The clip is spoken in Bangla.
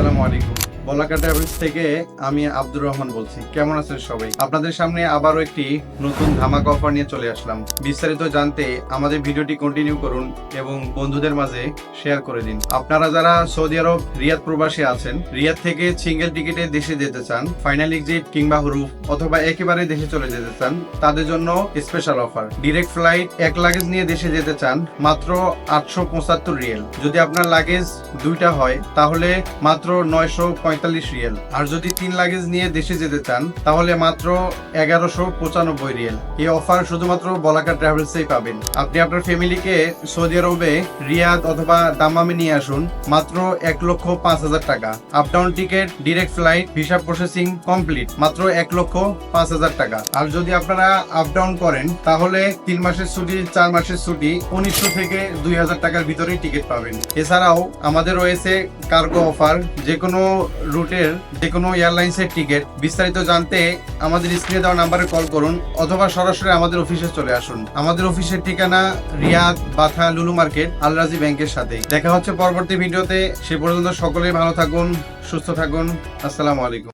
আসসালামু আলাইকুম। বলাকা ট্রাভেলস থেকে আমি আব্দুর রহমান বলছি। কেমন আছেন সবাই? আপনাদের সামনে আবারও একটি নতুন ধামাক অফার নিয়ে চলে আসলাম। বিস্তারিত জানতে আমাদের ভিডিওটি কন্টিনিউ করুন এবং বন্ধুদের মাঝে শেয়ার করে দিন। আপনারা যারা সৌদি আরব রিয়াদ প্রবাসী আছেন, রিয়াদ থেকে সিঙ্গেল টিকিটে দেশে যেতে চান ফাইনাল এক্সিট কিংবা হুরুফ অথবা একেবারে দেশে চলে যেতে চান, তাদের জন্য স্পেশাল অফার ডিরেক্ট ফ্লাইট এক লাগেজ নিয়ে দেশে যেতে চান, মাত্র আটশো পঁচাত্তর রিয়েল। যদি আপনার লাগেজ দুইটা হয়, তাহলে মাত্র নয়শো পঁয়তাল্লিশ রিয়েল। আর যদি তিন লাগেজ নিয়ে দেশে যেতে চান, তাহলে মাত্র এগারোশো পঁচানব্বই রিয়েল। এই অফার শুধুমাত্র বলাকা ট্রাভেলসেই পাবেন। আপনি আপনার ফ্যামিলিকে সৌদি আরবে, রিয়াদ অথবা দামামে নিয়ে আসুন, মাত্র এক লক্ষ পাঁচ হাজার টাকা। Up down ticket direct flight visa processing complete মাত্র এক লক্ষ পাঁচ হাজার টাকা। আর যদি আপনারা আপ ডাউন করেন, তাহলে তিন মাসের ছুটি, চার মাসের ছুটি, উনিশশো থেকে দুই হাজার টাকার ভিতরেই টিকিট পাবেন। এছাড়াও আমাদের রয়েছে কার্গো অফার যে কোনো রুটের যে কোনো এয়ারলাইন্সের টিকিট বিস্তারিত জানতে আমাদের স্ক্রিনে দেওয়া নাম্বারে কল করুন অথবা সরাসরি আমাদের অফিসে চলে আসুন। আমাদের অফিসের ঠিকানা রিয়াদ বাথা লুলু মার্কেট, আলরাজি ব্যাংকের সাথে দেখা হচ্ছে পরবর্তী ভিডিওতে। সে পর্যন্ত সকলেই ভালো থাকুন, সুস্থ থাকুন। আসসালামু আলাইকুম।